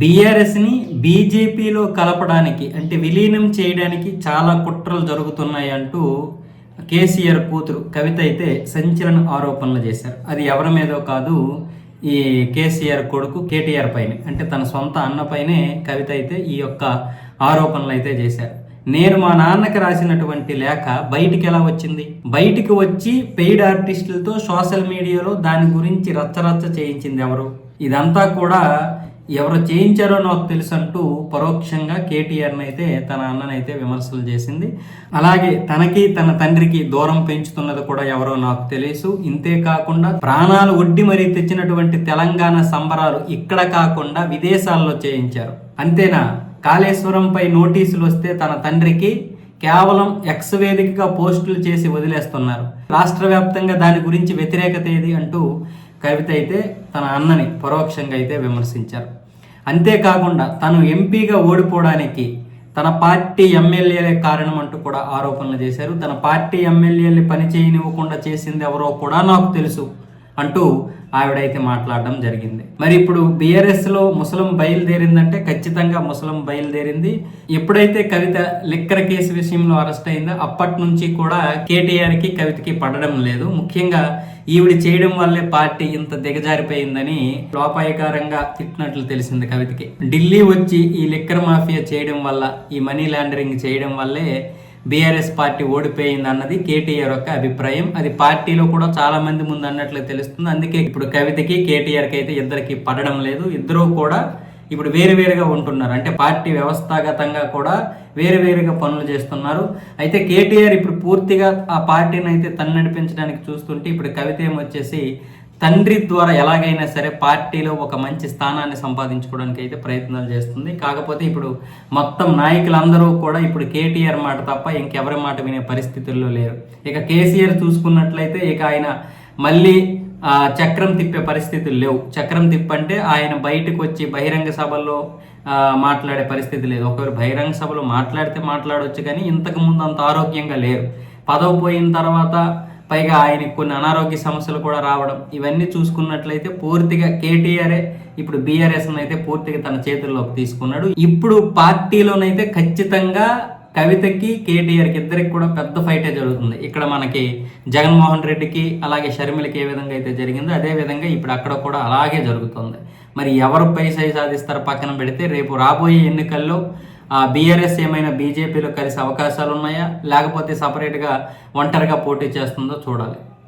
బీఆర్ఎస్ని బీజేపీలో కలపడానికి అంటే విలీనం చేయడానికి చాలా కుట్రలు జరుగుతున్నాయి అంటూ కేసీఆర్ కూతురు కవిత అయితే సంచలన ఆరోపణలు చేశారు. అది ఎవరి మీదో కాదు ఈ కేసీఆర్ కొడుకు కేటీఆర్ పైన. అంటే తన సొంత అన్న పైనే కవిత అయితే ఈ యొక్క ఆరోపణలు అయితే చేశారు. నేను మా నాన్నకి రాసినటువంటి లేఖ బయటికి ఎలా వచ్చింది? బయటికి వచ్చి పెయిడ్ ఆర్టిస్టులతో సోషల్ మీడియాలో దాని గురించి రచ్చరచ్చ చేయించింది ఎవరు? ఇదంతా కూడా ఎవరు చేయించారో నాకు తెలుసు అంటూ పరోక్షంగా కేటీఆర్ని అయితే తన అన్ననైతే విమర్శలు చేసింది. అలాగే తనకి తన తండ్రికి దూరం పెంచుతున్నది కూడా ఎవరో నాకు తెలుసు. ఇంతే కాకుండా ప్రాణాలు ఒడ్డి మరీ తెచ్చినటువంటి తెలంగాణ సంబరాలు ఇక్కడ కాకుండా విదేశాల్లో చేయించారు. అంతేనా? కాళేశ్వరంపై నోటీసులు వస్తే తన తండ్రికి కేవలం ఎక్స్ వేదికగా పోస్టులు చేసి వదిలేస్తున్నారు. రాష్ట్ర వ్యాప్తంగా దాని గురించి వ్యతిరేకత ఏది అంటూ కవిత అయితే తన అన్నని పరోక్షంగా అయితే విమర్శించారు. అంతేకాకుండా తను ఎంపీగా ఓడిపోవడానికి తన పార్టీ ఎమ్మెల్యేలే కారణం అంటూ కూడా ఆరోపణలు చేశారు. తన పార్టీ ఎమ్మెల్యేలు పని చేయనివ్వకుండా చేసింది ఎవరో కూడా నాకు తెలుసు. అంటూ ఆవిడైతే మాట్లాడడం జరిగింది. మరి ఇప్పుడు బీఆర్ఎస్లో ముసలం బయలుదేరిందంటే ఖచ్చితంగా ముసలం బయలుదేరింది. ఎప్పుడైతే కవిత లిక్కర్ కేసు విషయంలో అరెస్ట్ అయిందో అప్పటి నుంచి కూడా కేటీఆర్కి కవితకి పడడం లేదు. ముఖ్యంగా ఈవిడ చేయడం వల్లే పార్టీ ఇంత దిగజారిపోయిందని లోపాయకారంగా తిట్టినట్లు తెలిసింది కవితకి. ఢిల్లీ వచ్చి ఈ లిక్కర్ మాఫియా చేయడం వల్ల ఈ మనీ లాండరింగ్ చేయడం వల్లే బీఆర్ఎస్ పార్టీ ఓడిపోయింది అన్నది కేటీఆర్ యొక్క అభిప్రాయం. అది పార్టీలో కూడా చాలా మంది ముందు అన్నట్లు తెలుస్తుంది. అందుకే ఇప్పుడు కవితకి కేటీఆర్కి అయితే ఇద్దరికి పడడం లేదు. ఇద్దరూ కూడా ఇప్పుడు వేరు వేరుగా ఉంటున్నారు. అంటే పార్టీ వ్యవస్థాగతంగా కూడా వేరువేరుగా పనులు చేస్తున్నారు. అయితే కేటీఆర్ ఇప్పుడు పూర్తిగా ఆ పార్టీని అయితే తను నడిపించడానికి చూస్తుంటే ఇప్పుడు కవిత ఏమొచ్చేసి తండ్రి ద్వారా ఎలాగైనా సరే పార్టీలో ఒక మంచి స్థానాన్ని సంపాదించుకోవడానికి అయితే ప్రయత్నాలు చేస్తుంది. కాకపోతే ఇప్పుడు మొత్తం నాయకులందరూ కూడా ఇప్పుడు కేటీఆర్ మాట తప్ప ఇంకెవరి మాట వినే పరిస్థితుల్లో లేరు. ఇక కేసీఆర్ చూసుకున్నట్లయితే ఇక ఆయన మళ్ళీ చక్రం తిప్పే పరిస్థితులు లేవు. చక్రం తిప్పంటే ఆయన బయటకు వచ్చి బహిరంగ సభల్లో మాట్లాడే పరిస్థితి లేదు. ఒకవేళ బహిరంగ సభలో మాట్లాడితే మాట్లాడవచ్చు కానీ ఇంతకు ముందు అంత ఆరోగ్యంగా లేరు. పదవి పోయిన తర్వాత పైగా ఆయనకి కొన్ని అనారోగ్య సమస్యలు కూడా రావడం ఇవన్నీ చూసుకున్నట్లయితే పూర్తిగా కేటీఆర్ఏ ఇప్పుడు బీఆర్ఎస్ అయితే పూర్తిగా తన చేతుల్లోకి తీసుకున్నాడు. ఇప్పుడు పార్టీలోనైతే ఖచ్చితంగా కవితకి కేటీఆర్కి ఇద్దరికి కూడా పెద్ద ఫైటే జరుగుతుంది. ఇక్కడ మనకి జగన్మోహన్ రెడ్డికి అలాగే షర్మిలకి ఏ విధంగా అయితే జరిగిందో అదే విధంగా ఇప్పుడు అక్కడ కూడా అలాగే జరుగుతుంది. మరి ఎవరు పైసై సాధిస్తారు పక్కన పెడితే రేపు రాబోయే ఎన్నికల్లో బీఆర్ఎస్ ఏమైనా బీజేపీలో కలిసే అవకాశాలు ఉన్నాయా లేకపోతే సపరేట్గా ఒంటరిగా పోటీ చేస్తుందో చూడాలి.